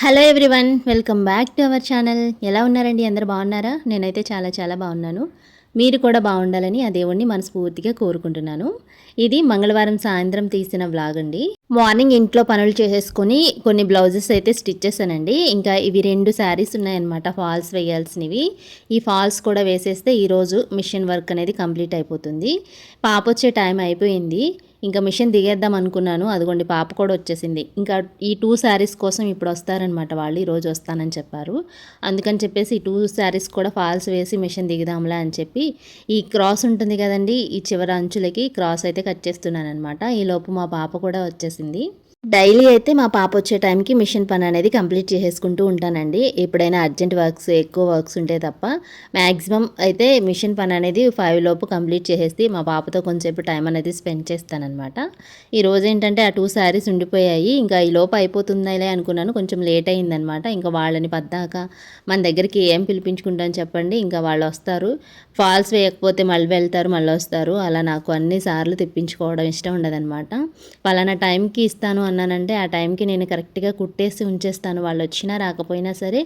Hello everyone welcome back to our channel ఎలా ఉన్నారండి? అందరు బాగున్నారా? నేనైతే చాలా చాలా బాగున్నాను. మీరు కూడా బాగుండాలని ఆ దేవుణ్ణి మనస్ఫూర్తిగా కోరుకుంటున్నాను. ఇది మంగళవారం సాయంత్రం తీసిన వ్లాగ్ అండి. మార్నింగ్ ఇంట్లో పనులు చేసేసుకొని కొన్ని బ్లౌజెస్ అయితే స్టిచ్ చేశానండి. ఇంకా ఇవి రెండు శారీస్ ఉన్నాయన్నమాట ఫాల్స్ వేయాల్సినవి ఈ ఫాల్స్ కూడా వేసేస్తే ఈరోజు మిషన్ వర్క్ అనేది కంప్లీట్ అయిపోతుంది. పాప వచ్చే టైం అయిపోయింది. ఇంకా మిషన్ దిగేద్దాం అనుకున్నాను. అదిగోండి పాప కూడా వచ్చేసింది. ఇంకా ఈ టూ శారీస్ కోసం ఇప్పుడు వస్తారనమాట వాళ్ళు ఈరోజు వస్తానని చెప్పారు. అందుకని చెప్పేసి ఈ టూ శారీస్ కూడా ఫాల్స్ వేసి మిషన్ దిగుదాంలే అని చెప్పి ఈ క్రాస్ ఉంటుంది కదండి ఈ చివరి అంచులకి క్రాస్ అయితే కట్ చేస్తున్నాను అనమాట ఈ లోపు మా పాప కూడా వచ్చేసింది. డైలీ అయితే మా పాప వచ్చే టైంకి మిషన్ పని అనేది కంప్లీట్ చేసేసుకుంటూ ఉంటానండి. ఎప్పుడైనా అర్జెంట్ వర్క్స్ ఎక్కువ వర్క్స్ ఉంటే తప్ప మ్యాక్సిమం అయితే మిషన్ పని అనేది ఫైవ్ లోపు కంప్లీట్ చేసేసి మా పాపతో కొంచెంసేపు టైం అనేది స్పెండ్ చేస్తానమాట ఈరోజు ఏంటంటే ఆ టూ శారీస్ ఉండిపోయాయి. ఇంకా ఈ లోపు అయిపోతుందిలే అనుకున్నాను. కొంచెం లేట్ అయిందనమాట ఇంకా వాళ్ళని పద్దాక మన దగ్గరికి ఏం పిలిపించుకుంటాను చెప్పండి. ఇంకా వాళ్ళు వస్తారు. ఫాల్స్ వేయకపోతే మళ్ళీ వెళ్తారు మళ్ళీ వస్తారు. అలా నాకు అన్ని సార్లు తెప్పించుకోవడం ఇష్టం ఉండదనమాట పలానా టైంకి ఇస్తాను అన్నానంటే ఆ టైంకి నేను కరెక్ట్గా కుట్టేసి ఉంచేస్తాను. వాళ్ళు వచ్చినా రాకపోయినా సరే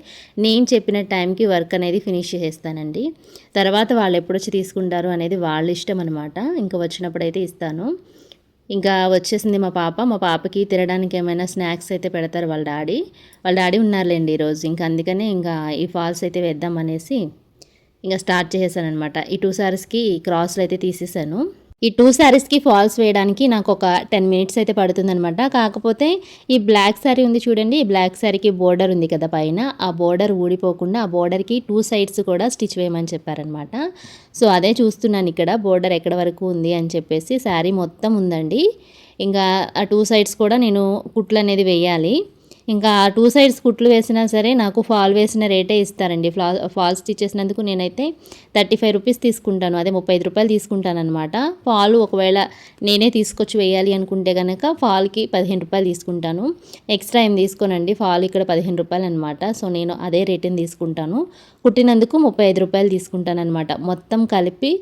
నేను చెప్పిన టైంకి వర్క్ అనేది ఫినిష్ చేసేస్తానండి తర్వాత వాళ్ళు ఎప్పుడొచ్చి తీసుకుంటారు అనేది వాళ్ళ ఇష్టం అనమాట ఇంకా వచ్చినప్పుడు అయితే ఇస్తాను. ఇంకా వచ్చేసింది మా పాప. మా పాపకి తినడానికి ఏమైనా స్నాక్స్ అయితే పెడతారు వాళ్ళ డాడీ. వాళ్ళ డాడీ ఉన్నారులేండి ఈరోజు. ఇంకా అందుకనే ఇంకా ఈ ఫాల్స్ అయితే వేద్దాం అనేసి ఇంకా స్టార్ట్ చేసేసాను అనమాట ఈ టూ సారీస్కి క్రాస్లు అయితే తీసేసాను. ఈ టూ శారీస్కి ఫాల్స్ వేయడానికి నాకు ఒక టెన్ మినిట్స్ అయితే పడుతుందనమాట కాకపోతే ఈ బ్లాక్ శారీ ఉంది చూడండి. ఈ బ్లాక్ శారీకి బోర్డర్ ఉంది కదా పైన. ఆ బోర్డర్ ఊడిపోకుండా ఆ బోర్డర్కి టూ సైడ్స్ కూడా స్టిచ్ వేయమని చెప్పారనమాట సో అదే చూస్తున్నాను ఇక్కడ. బోర్డర్ ఎక్కడ వరకు ఉంది అని చెప్పేసి శారీ మొత్తం ఉందండి. ఇంకా ఆ టూ సైడ్స్ కూడా నేను కుట్లు అనేది వేయాలి. ఇంకా టూ సైడ్స్ కుట్లు వేసినా సరే నాకు ఫాల్ వేసిన రేటే ఇస్తారండి. ఫ్లా ఫాల్ స్టిచ్ చేసినందుకు నేనైతే థర్టీ ఫైవ్ రూపీస్ తీసుకుంటాను. అదే ముప్పై ఐదు రూపాయలు తీసుకుంటాను అనమాట ఫాల్ ఒకవేళ నేనే తీసుకొచ్చి వేయాలి అనుకుంటే కనుక ఫాల్కి పదిహేను రూపాయలు తీసుకుంటాను. ఎక్స్ట్రా ఏం తీసుకోనండి. ఫాల్ ఇక్కడ పదిహేను రూపాయలు అనమాట సో నేను అదే రేటుని తీసుకుంటాను. కుట్టినందుకు ముప్పై ఐదు రూపాయలు తీసుకుంటాను అనమాట మొత్తం కలిపి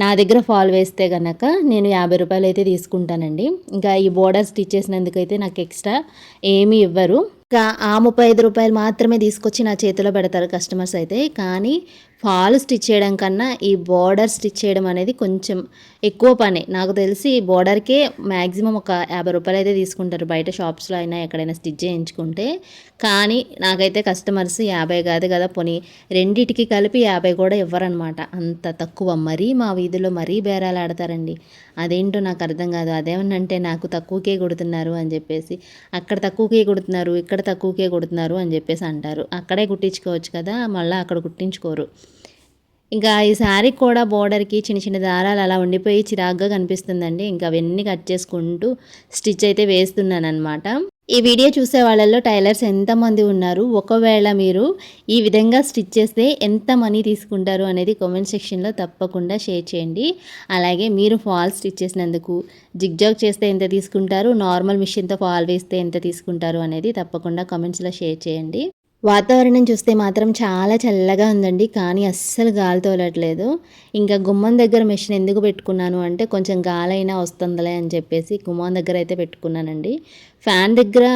నా దగ్గర ఫాల్ వేస్తే కనుక నేను యాభై రూపాయలు అయితే తీసుకుంటానండి. ఇంకా ఈ బోర్డర్ స్టిచ్ చేసినందుకైతే నాకు ఎక్స్ట్రా ఏమీ ఇవ్వరు. ఇంకా ఆ ముప్పై ఐదు రూపాయలు మాత్రమే తీసుకొచ్చి నా చేతిలో పెడతారు కస్టమర్స్ అయితే. కానీ ఫాల్ స్టిచ్ చేయడం కన్నా ఈ బోర్డర్ స్టిచ్ చేయడం అనేది కొంచెం ఎక్కువ పని. నాకు తెలిసి బోర్డర్కే మ్యాక్సిమం ఒక యాభై రూపాయలు అయితే తీసుకుంటారు బయట షాప్స్లో అయినా ఎక్కడైనా స్టిచ్ చేయించుకుంటే. కానీ నాకైతే కస్టమర్స్ యాభై కాదు కదా పోనీ రెండిటికి కలిపి యాభై కూడా ఇవ్వరనమాట. అంత తక్కువ. మరీ మా వీధిలో మరీ బేరాలు ఆడతారండి. అదేంటో నాకు అర్థం కాదు. అదేమనంటే నాకు తక్కువకే కొడుతున్నారు అని చెప్పేసి అక్కడ తక్కువకే కొడుతున్నారు ఇక్కడ తక్కువకే కొడుతున్నారు అని చెప్పేసి అంటారు. అక్కడే కుట్టించుకోవచ్చు కదా మళ్ళీ అక్కడ కుట్టించుకోరు. ఇంకా ఈ శారీ కూడా బోర్డర్కి చిన్న చిన్న దారాలు అలా ఉండిపోయి చిరాగ్గా కనిపిస్తుందండి. ఇంకా అవన్నీ కట్ చేసుకుంటూ స్టిచ్ అయితే వేస్తున్నాను అనమాట ఈ వీడియో చూసే వాళ్ళల్లో టైలర్స్ ఎంతమంది ఉన్నారు? ఒకవేళ మీరు ఈ విధంగా స్టిచ్ చేస్తే ఎంత మనీ తీసుకుంటారు అనేది కామెంట్ సెక్షన్లో తప్పకుండా షేర్ చేయండి. అలాగే మీరు ఫాల్ స్టిచ్ చేసినందుకు జిగ్జాగ్ చేస్తే ఎంత తీసుకుంటారు? నార్మల్ మిషన్తో ఫాల్ వేస్తే ఎంత తీసుకుంటారు అనేది తప్పకుండా కామెంట్స్లో షేర్ చేయండి. వాతావరణం చూస్తే మాత్రం చాలా చల్లగా ఉందండి. కానీ అస్సలు గాలి తోలట్లేదు. ఇంకా గుమ్మం దగ్గర మెషిన్ ఎందుకు పెట్టుకున్నాను అంటే కొంచెం గాలైనా వస్తుందిలే అని చెప్పేసి గుమ్మం దగ్గర అయితే పెట్టుకున్నానండి. ఫ్యాన్ దగ్గర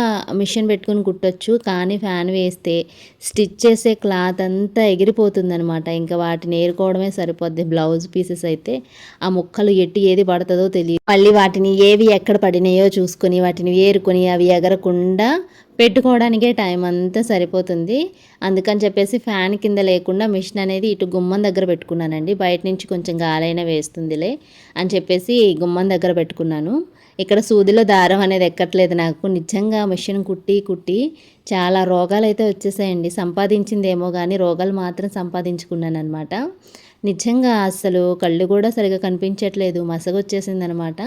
మిషన్ పెట్టుకుని కుట్టచ్చు కానీ ఫ్యాన్ వేస్తే స్టిచ్ చేసే క్లాత్ అంతా ఎగిరిపోతుందనమాట ఇంకా వాటిని ఏరుకోవడమే సరిపోద్ది. బ్లౌజ్ పీసెస్ అయితే ఆ ముక్కలు ఎట్టి ఏది పడుతుందో తెలియదు. మళ్ళీ వాటిని ఏవి ఎక్కడ పడినాయో చూసుకొని వాటిని ఏరుకొని అవి ఎగరకుండా పెట్టుకోవడానికే టైం అంతా సరిపోతుంది. అందుకని చెప్పేసి ఫ్యాన్ కింద లేకుండా మిషన్ అనేది ఇటు గుమ్మం దగ్గర పెట్టుకున్నానండి. బయట నుంచి కొంచెం గాలైనా వేస్తుందిలే అని చెప్పేసి గుమ్మం దగ్గర పెట్టుకున్నాను. ఇక్కడ సూదిలో దారం అనేది ఎక్కట్లేదు నాకు. నిజంగా మిషన్ కుట్టి కుట్టి చాలా రోగాలు అయితే వచ్చేసాయండి. సంపాదించిందేమో కానీ రోగాలు మాత్రం సంపాదించుకున్నాను అనమాట నిజంగా అసలు కళ్ళు కూడా సరిగా కనిపించట్లేదు. మసగొచ్చేసిందనమాట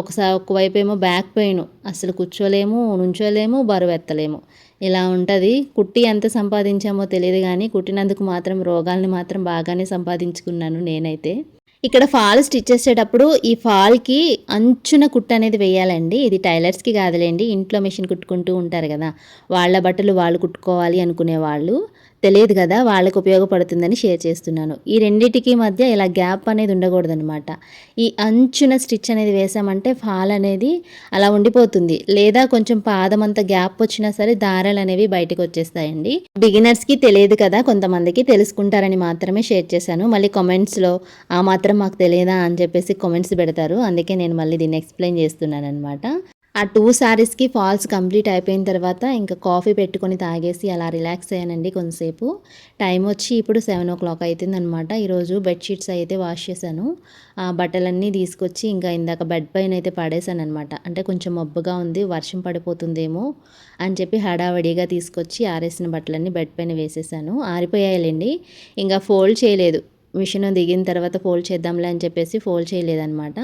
ఒకసారి ఒకవైపు ఏమో బ్యాక్ పెయిన్ అసలు కూర్చోలేము నుంచోలేము బరువు ఎత్తలేము. ఇలా ఉంటుంది. కుట్టి ఎంత సంపాదించామో తెలియదు కానీ కుట్టినందుకు మాత్రం రోగాల్ని మాత్రం బాగానే సంపాదించుకున్నాను నేనైతే. ఇక్కడ ఫాల్ స్టిచ్ చేసేటప్పుడు ఈ ఫాల్కి అంచున కుట్టు అనేది వేయాలండి. ఇది టైలర్స్కి కాదులేండి ఇంట్లో మిషన్ కుట్టుకుంటూ ఉంటారు కదా. వాళ్ళ బట్టలు వాళ్ళు కుట్టుకోవాలి అనుకునే వాళ్ళు తెలియదు కదా వాళ్ళకు ఉపయోగపడుతుందని షేర్ చేస్తున్నాను. ఈ రెండింటికి మధ్య ఇలా గ్యాప్ అనేది ఉండకూడదనమాట ఈ అంచున స్టిచ్ అనేది వేసామంటే ఫాల్ అనేది అలా ఉండిపోతుంది. లేదా కొంచెం పాదం అంత గ్యాప్ వచ్చినా సరే దారాలు అనేవి బయటకు వచ్చేస్తాయండి. బిగినర్స్కి తెలియదు కదా కొంతమందికి తెలుసుకుంటారని మాత్రమే షేర్ చేశాను. మళ్ళీ కామెంట్స్లో ఆ మాత్రం మాకు తెలియదా అని చెప్పేసి కామెంట్స్ పెడతారు. అందుకే నేను మళ్ళీ దీన్ని ఎక్స్ప్లెయిన్ చేస్తున్నాను అనమాట ఆ టూ శారీస్కి ఫాల్స్ కంప్లీట్ అయిపోయిన తర్వాత ఇంకా కాఫీ పెట్టుకొని తాగేసి అలా రిలాక్స్ అయ్యానండి కొంతసేపు. టైం వచ్చి ఇప్పుడు సెవెన్ ఓ క్లాక్ అవుతుంది అనమాట ఈరోజు బెడ్షీట్స్ అయితే వాష్ చేశాను. ఆ బట్టలన్నీ తీసుకొచ్చి ఇంకా ఇందాక బెడ్ పైన అయితే పడేశాను అనమాట అంటే కొంచెం మబ్బుగా ఉంది వర్షం పడిపోతుందేమో అని చెప్పి హడావడిగా తీసుకొచ్చి ఆరేసిన బట్టలన్నీ బెడ్ పైన వేసేసాను. ఆరిపోయాయండి ఇంకా ఫోల్డ్ చేయలేదు. మిషన్ దిగిన తర్వాత ఫోల్డ్ చేద్దాంలే అని చెప్పేసి ఫోల్డ్ చేయలేదన్నమాట.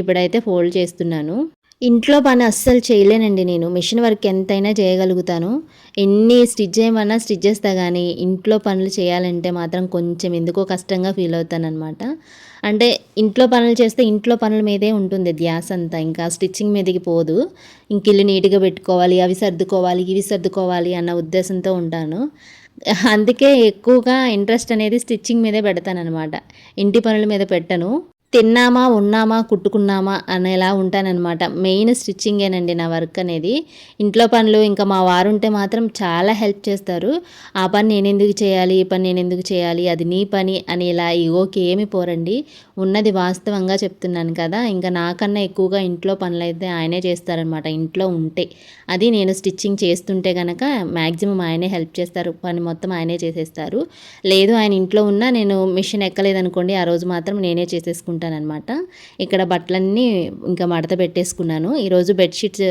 ఇప్పుడైతే ఫోల్డ్ చేస్తున్నాను. ఇంట్లో పని అస్సలు చేయలేనండి నేను. మిషన్ వర్క్ ఎంతైనా చేయగలుగుతాను. ఎన్ని స్టిచ్ చేయమన్నా స్టిచ్ చేస్తా కానీ ఇంట్లో పనులు చేయాలంటే మాత్రం కొంచెం ఎందుకో కష్టంగా ఫీల్ అవుతానమాట అంటే ఇంట్లో పనులు చేస్తే ఇంట్లో పనుల మీదే ఉంటుంది ధ్యాస అంతా. ఇంకా స్టిచ్చింగ్ మీదకి పోదు. ఇంక ఇల్లు నీట్గా పెట్టుకోవాలి అవి సర్దుకోవాలి ఇవి సర్దుకోవాలి అన్న ఉద్దేశంతో ఉంటాను. అందుకే ఎక్కువగా ఇంట్రెస్ట్ అనేది స్టిచ్చింగ్ మీదే పెడతానమాట ఇంటి పనుల మీద పెట్టను. తిన్నామా ఉన్నామా కుట్టుకున్నామా అనేలా ఉంటానన్నమాట. మెయిన్ స్టిచ్చింగేనండి నా వర్క్ అనేది. ఇంట్లో పనులు ఇంకా మా వారు ఉంటే మాత్రం చాలా హెల్ప్ చేస్తారు. ఆ పని నేను ఎందుకు చేయాలి ఈ పని నేను ఎందుకు చేయాలి అది నీ పని అని ఇలా ఇగోకి ఏమి పోరండి. ఉన్నది వాస్తవంగా చెప్తున్నాను కదా. ఇంకా నాకన్నా ఎక్కువగా ఇంట్లో పనులు అయితే ఆయనే చేస్తారనమాట ఇంట్లో ఉంటే. అది నేను స్టిచ్చింగ్ చేస్తుంటే కనుక మ్యాక్సిమం ఆయనే హెల్ప్ చేస్తారు. పని మొత్తం ఆయనే చేసేస్తారు. లేదు ఆయన ఇంట్లో ఉన్నా నేను మిషన్ ఎక్కలేదనుకోండి ఆ రోజు మాత్రం నేనే చేసేసుకుంటాను. ఉంటానన్నమాట ఇక్కడ బట్టలన్నీ ఇంకా మడత పెట్టేసుకున్నాను. ఈరోజు బెడ్షీట్స్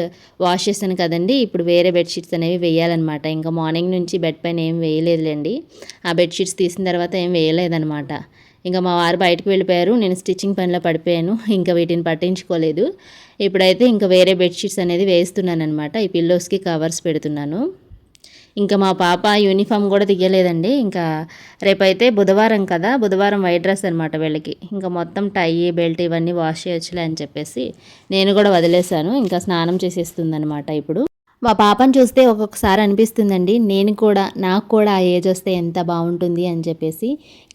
వాష్ చేశాను కదండి. ఇప్పుడు వేరే బెడ్షీట్స్ అనేవి వేయాలన్నమాట. ఇంకా మార్నింగ్ నుంచి బెడ్ పైన ఏం వేయలేదులేండి. ఆ బెడ్షీట్స్ తీసిన తర్వాత ఏం వేయలేదన్నమాట. ఇంకా మా వారు బయటకు వెళ్ళిపోయారు. నేను స్టిచ్చింగ్ పనిలో పడిపోయాను. ఇంకా వీటిని పట్టించుకోలేదు. ఇప్పుడైతే ఇంకా వేరే బెడ్షీట్స్ అనేది వేస్తున్నాను అనమాట ఈ పిల్లోస్కి కవర్స్ పెడుతున్నాను. ఇంకా మా పాప యూనిఫామ్ కూడా తీయలేదండి. ఇంకా రేపైతే బుధవారం కదా బుధవారం వైట్ డ్రెస్ అనమాట వీళ్ళకి. ఇంకా మొత్తం టై బెల్ట్ ఇవన్నీ వాష్ చేయొచ్చులే అని చెప్పేసి నేను కూడా వదిలేశాను. ఇంకా స్నానం చేసేస్తుందనమాట ఇప్పుడు. మా పాపను చూస్తే ఒక్కొక్కసారి అనిపిస్తుందండి నేను కూడా నాకు కూడా ఆ ఏజ్ వస్తే ఎంత బాగుంటుంది అని చెప్పేసి.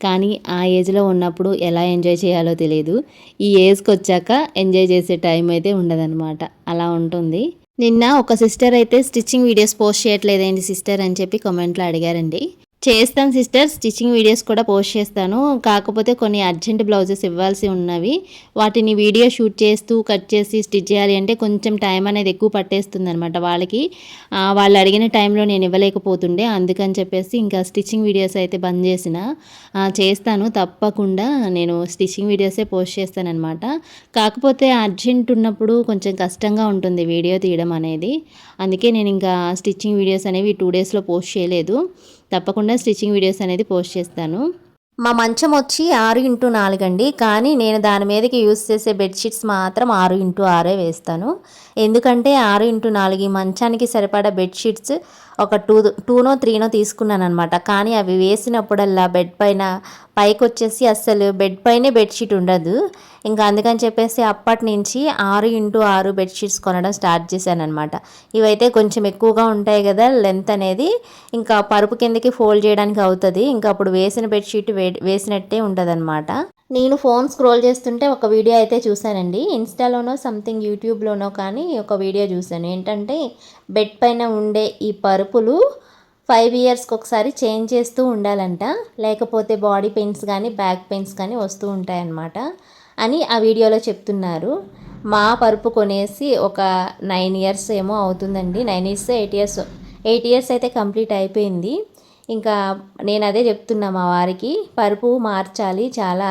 కానీ ఆ ఏజ్లో ఉన్నప్పుడు ఎలా ఎంజాయ్ చేయాలో తెలియదు ఈ ఏజ్కి వచ్చాక ఎంజాయ్ చేసే టైం అయితే ఉండదన్నమాట. అలా ఉంటుంది. నిన్న ఒక సిస్టర్ అయితే స్టిచ్చింగ్ వీడియోస్ పోస్ట్ చేయట్లేదేంటి సిస్టర్ అని చెప్పి కామెంట్లో అడిగారండి. చేస్తాను సిస్టర్ స్టిచ్చింగ్ వీడియోస్ కూడా పోస్ట్ చేస్తాను. కాకపోతే కొన్ని అర్జెంట్ బ్లౌజెస్ ఇవ్వాల్సి ఉన్నవి. వాటిని వీడియో షూట్ చేస్తూ కట్ చేసి స్టిచ్ చేయాలి అంటే కొంచెం టైం అనేది ఎక్కువ పట్టేస్తుంది అనమాట వాళ్ళకి వాళ్ళు అడిగిన టైంలో నేను ఇవ్వలేకపోతుండే. అందుకని చెప్పేసి ఇంకా స్టిచ్చింగ్ వీడియోస్ అయితే బంద్ చేసిన. చేస్తాను. తప్పకుండా నేను స్టిచ్చింగ్ వీడియోసే పోస్ట్ చేస్తానమాట కాకపోతే అర్జెంట్ ఉన్నప్పుడు కొంచెం కష్టంగా ఉంటుంది వీడియో తీయడం అనేది. అందుకే నేను ఇంకా స్టిచ్చింగ్ వీడియోస్ అనేవి టూ డేస్లో పోస్ట్ చేయలేదు. తప్పకుండా స్టిచ్చింగ్ వీడియోస్ అనేది పోస్ట్ చేస్తాను. మా మంచం వచ్చి ఆరు ఇంటూ నాలుగు అండి. కానీ నేను దాని మీదకి యూస్ చేసే బెడ్షీట్స్ మాత్రం ఆరు ఇంటూ ఆరే వేస్తాను. ఎందుకంటే ఆరు ఇంటూ నాలుగు ఈ మంచానికి సరిపడా బెడ్షీట్స్ ఒక టూ టూనో త్రీనో తీసుకున్నాను అనమాట కానీ అవి వేసినప్పుడల్లా బెడ్ పైన పైకి వచ్చేసి అస్సలు బెడ్ పైనే బెడ్షీట్ ఉండదు. ఇంకా అందుకని చెప్పేసి అప్పటి నుంచి ఆరు ఇంటూ ఆరు బెడ్షీట్స్ కొనడం స్టార్ట్ చేశాను అనమాట ఇవైతే కొంచెం ఎక్కువగా ఉంటాయి కదా లెంత్ అనేది. ఇంకా పరుపు కిందకి ఫోల్డ్ చేయడానికి అవుతుంది. ఇంకా అప్పుడు వేసిన బెడ్షీట్ వే వేసినట్టే ఉంటుంది అనమాట నేను ఫోన్ స్క్రోల్ చేస్తుంటే ఒక వీడియో అయితే చూశానండి. ఇన్స్టాలోనో సంథింగ్ యూట్యూబ్లోనో కానీ ఒక వీడియో చూశాను. ఏంటంటే బెడ్ పైన ఉండే ఈ పరుపులు ఫైవ్ ఇయర్స్కి ఒకసారి చేంజ్ చేస్తూ ఉండాలంట. లేకపోతే బాడీ పెయిన్స్ కానీ బ్యాక్ పెయిన్స్ కానీ వస్తూ ఉంటాయన్నమాట అని ఆ వీడియోలో చెప్తున్నారు. మా పరుపు కొనేసి ఒక నైన్ ఇయర్స్ ఏమో అవుతుందండి. Nine years eight years eight years అయితే కంప్లీట్ అయిపోయింది. ఇంకా నేను అదే చెప్తున్నా మా వారికి పరుపు మార్చాలి. చాలా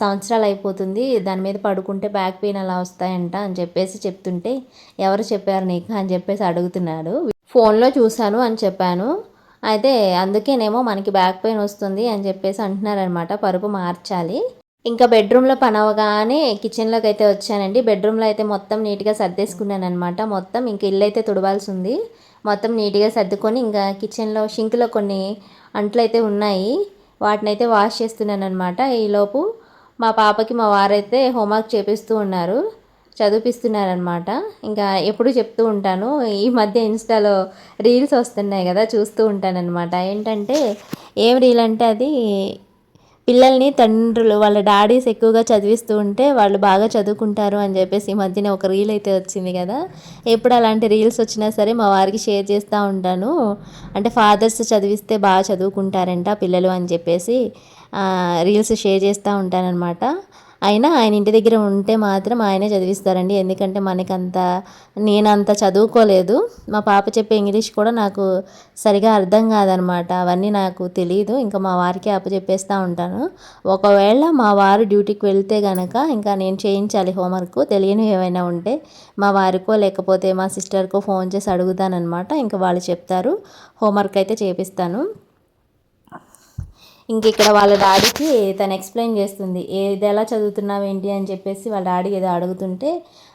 సంవత్సరాలు అయిపోతుంది దాని మీద పడుకుంటే బ్యాక్ పెయిన్ అలా వస్తాయంట అని చెప్పేసి చెప్తుంటే ఎవరు చెప్పారు నీకు అని చెప్పేసి అడుగుతున్నాడు. ఫోన్లో చూశాను అని చెప్పాను. అయితే అందుకేనేమో మనకి బ్యాక్ పెయిన్ వస్తుంది అని చెప్పేసి అంటున్నారనమాట పరుపు మార్చాలి. ఇంకా బెడ్రూమ్లో పని అవగానే కిచెన్లోకి అయితే వచ్చానండి. బెడ్రూమ్లో అయితే మొత్తం నీట్గా సర్దేసుకున్నాను అనమాట మొత్తం ఇంక ఇల్లు అయితే తుడవాల్సి ఉంది. మొత్తం నీట్గా సర్దుకొని ఇంకా కిచెన్లో షింక్లో కొన్ని అంట్లు అయితే ఉన్నాయి. వాటిని అయితే వాష్ చేస్తున్నాను అనమాట ఈలోపు మా పాపకి మా వారైతే హోంవర్క్ చేపిస్తూ ఉన్నారు. చదివిపిస్తున్నారనమాట ఇంకా ఎప్పుడు చెప్తూ ఉంటాను. ఈ మధ్య ఇన్స్టాలో రీల్స్ వస్తున్నాయి కదా చూస్తూ ఉంటానన్నమాట. ఏంటంటే ఏం రీల్ అంటే అది పిల్లల్ని తండ్రులు వాళ్ళ డాడీస్ ఎక్కువగా చదివిస్తూ ఉంటే వాళ్ళు బాగా చదువుకుంటారు అని చెప్పేసి ఈ మధ్యన ఒక రీల్ అయితే వచ్చింది కదా. ఎప్పుడు అలాంటి రీల్స్ వచ్చినా సరే మా వారికి షేర్ చేస్తూ ఉంటాను. అంటే ఫాదర్స్ చదివిస్తే బాగా చదువుకుంటారంట పిల్లలు అని చెప్పేసి. రీల్స్ షేర్ చేస్తూ ఉంటానన్నమాట. అయినా ఆయన ఇంటి దగ్గర ఉంటే మాత్రం ఆయనే చదివిస్తారండి. ఎందుకంటే మనకంత నేను అంత చదువుకోలేదు. మా పాప చెప్పే ఇంగ్లీష్ కూడా నాకు సరిగా అర్థం కాదనమాట అవన్నీ నాకు తెలియదు ఇంకా మా వారికి అప్పచెప్పేస్తూ ఉంటాను. ఒకవేళ మా వారు డ్యూటీకి వెళ్తే కనుక ఇంకా నేను చేయించాలి హోంవర్క్. తెలియని ఏమైనా ఉంటే మా వారికో లేకపోతే మా సిస్టర్కో ఫోన్ చేసి అడుగుతానమాట ఇంకా వాళ్ళు చెప్తారు. హోంవర్క్ అయితే చేపిస్తాను. ఇంక ఇక్కడ వాళ్ళ డాడీకి తను ఎక్స్ప్లెయిన్ చేస్తుంది ఏది ఎలా చదువుతున్నావు ఏంటి? అని చెప్పేసి వాళ్ళ డాడీ ఏదో అడుగుతుంటే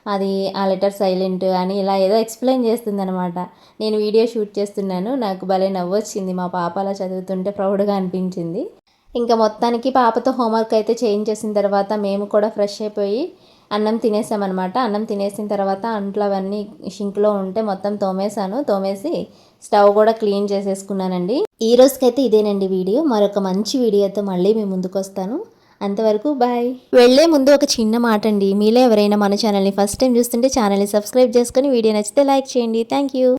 అది ఆ లెటర్ సైలెంట్ అని ఇలా ఏదో ఎక్స్ప్లెయిన్ చేస్తుంది అనమాట నేను వీడియో షూట్ చేస్తున్నాను నాకు భలే నవ్వొచ్చింది మా పాప అలా చదువుతుంటే ప్రౌడ్గా అనిపించింది. ఇంకా మొత్తానికి పాపతో హోంవర్క్ అయితే చేయించేసిన తర్వాత మేము కూడా ఫ్రెష్ అయిపోయి అన్నం తినేసామన్నమాట. అన్నం తినేసిన తర్వాత అంట్లో అవన్నీ షింక్లో ఉంటే మొత్తం తోమేశాను. తోమేసి స్టవ్ కూడా క్లీన్ చేసేసుకున్నానండి. ఈ రోజుకైతే ఇదేనండి వీడియో. మరొక మంచి వీడియోతో మళ్ళీ మేము ముందుకు వస్తాను అంతవరకు బాయ్. వెళ్ళే ముందు ఒక చిన్న మాట అండి మీలో ఎవరైనా మన ఛానల్ని ఫస్ట్ టైం చూస్తుంటే ఛానల్ని సబ్స్క్రైబ్ చేసుకొని వీడియో నచ్చితే లైక్ చేయండి. Thank you.